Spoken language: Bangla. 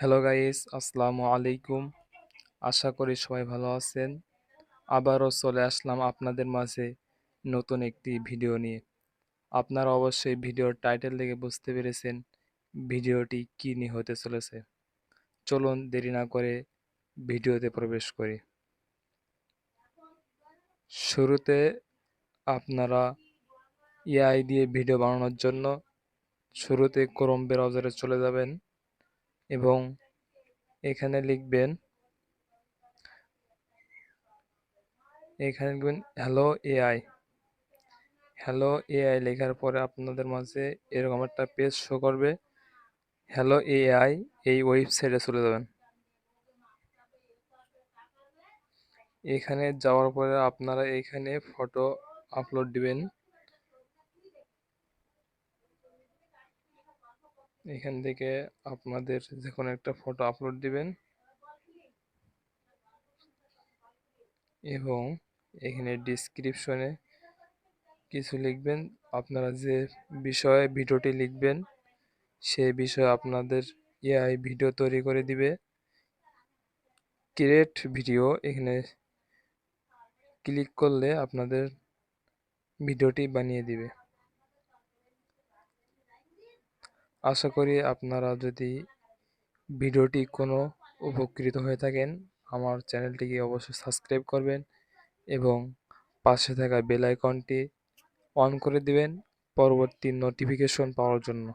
হ্যালো গাইস আসসালামু আলাইকুম আশা করি সবাই ভালো আছেন। আবারও চলে আসলাম আপনাদের মাঝে নতুন একটি ভিডিও নিয়ে। আপনারা অবশ্যই ভিডিওর টাইটেল দেখে বুঝতে পেরেছেন ভিডিওটি কী নিয়ে হতে চলেছে। চলুন দেরি না করে ভিডিওতে প্রবেশ করি। শুরুতে আপনারা এআই দিয়ে ভিডিও বানানোর জন্য শুরুতে ক্রোম ব্রাউজারে চলে যাবেন এবং এখানে লিখবেন এখানে লিখবেন হ্যালো এআই হ্যালো এআই লেখার পরে আপনাদের মাঝে এরকম একটা পেজ শো করবে। হ্যালো এআই এই ওয়েবসাইটে চলে যাবেন। এখানে যাওয়ার পরে আপনারা এখানে ফটো আপলোড দিবেন। এখান থেকে আপনাদের যে কোনো একটা ফটো আপলোড দিবেন এবং এখানে ডিসক্রিপশনে কিছু লিখবেন। আপনারা যে বিষয়ে ভিডিওটি লিখবেন সেই বিষয়ে আপনাদের এআই ভিডিও তৈরি করে দিবে। ক্রিয়েট ভিডিও এখানে ক্লিক করলে আপনাদের ভিডিওটি বানিয়ে দিবে। আশা করি আপনারা যদি ভিডিওটি কোনো উপকৃত হয়ে থাকেন, আমার চ্যানেলটিকে অবশ্যই সাবস্ক্রাইব করবেন এবং পাশে থাকা বেল আইকনটি অন করে দিবেন পরবর্তী নোটিফিকেশন পাওয়ার জন্য।